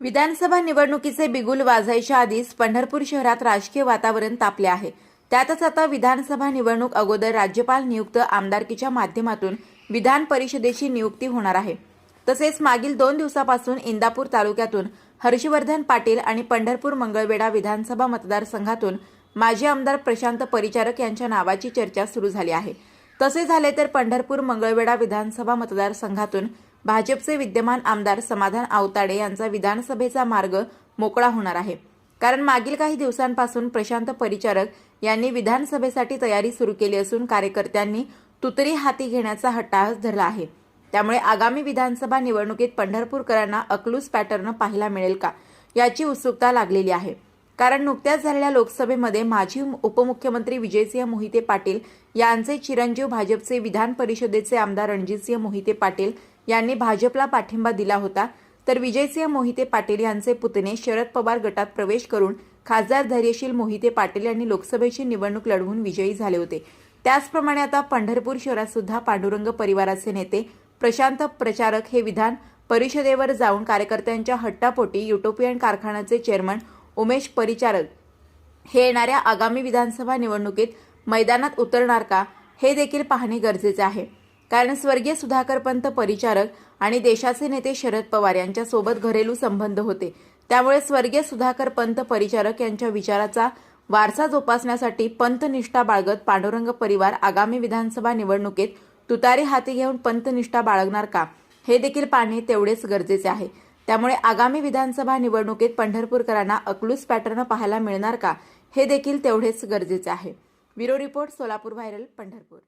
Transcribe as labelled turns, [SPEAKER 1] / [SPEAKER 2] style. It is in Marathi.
[SPEAKER 1] विधानसभा निवडणुकीचे बिगुल वाजायच्या आधीच पंढरपूर शहरात राजकीय वातावरण तापले आहे. त्यातच आता विधानसभा निवडणूक अगोदर राज्यपाल नियुक्त आमदारकीच्या माध्यमातून विधान परिषदेची नियुक्ती होणार आहे. तसेच मागील दोन दिवसापासून इंदापूर तालुक्यातून हर्षवर्धन पाटील आणि पंढरपूर मंगळवेढा विधानसभा मतदारसंघातून माजी आमदार प्रशांत परिचारक यांच्या नावाची चर्चा सुरू झाली आहे. तसे झाले तर पंढरपूर मंगळवेढा विधानसभा मतदारसंघातून भाजपचे विद्यमान आमदार समाधान आवताडे यांचा विधानसभेचा मार्ग मोकळा होणार आहे. कारण मागील काही दिवसांपासून प्रशांत परिचारक यांनी विधानसभेसाठी तयारी सुरू केली असून कार्यकर्त्यांनी तुतरी हाती घेण्याचा हट्टाहस धरला आहे. त्यामुळे आगामी विधानसभा निवडणुकीत पंढरपूरकरांना अकलूज पॅटर्न पाहायला मिळेल का? याची उत्सुकता लागलेली आहे. कारण नुकत्याच झालेल्या लोकसभेमध्ये माजी उपमुख्यमंत्री विजयसिंह मोहिते पाटील यांचे चिरंजीव भाजपचे विधान परिषदेचे आमदार रणजितसिंह मोहिते पाटील यांनी भाजपला पाठिंबा दिला होता. तर विजयसिंह मोहिते पाटील यांचे पुतणे शरद पवार गटात प्रवेश करून खासदार धैर्यशील मोहिते पाटील यांनी लोकसभेची निवडणूक लढवून विजयी झाले होते. त्याचप्रमाणे आता पंढरपूर शहरात सुद्धा पांडुरंग परिवाराचे नेते प्रशांत प्रचारक हे विधान परिषदेवर जाऊन कार्यकर्त्यांच्या हट्टापोटी युटोपियन कारखान्याचे चेअरमन उमेश परिचारक. हे येणाऱ्या आगामी विधानसभा निवडणुकीत मैदानात उतरणार का हे देखील पाहणे गरजेचे आहे. कारण स्वर्गीय सुधाकर पंत परिचारक आणि देशाचे नेते शरद पवार यांच्यासोबत घरेलू संबंध होते. त्यामुळे स्वर्गीय सुधाकर पंत परिचारक यांच्या विचाराचा वारसा जोपासण्यासाठी पंतनिष्ठा बाळगत पांडुरंग परिवार आगामी विधानसभा निवडणुकीत तुतारी हाती घेऊन पंतनिष्ठा बाळगणार का हे देखील पाहणे तेवढेच गरजेचे आहे. त्यामुळे आगामी विधानसभा निवडणुकीत पंढरपूरकरांना अकलूज पॅटर्न पाहायला मिळणार का हे देखील तेवढेच गरजेचे आहे. Bureau report Solapur viral Pandharpur.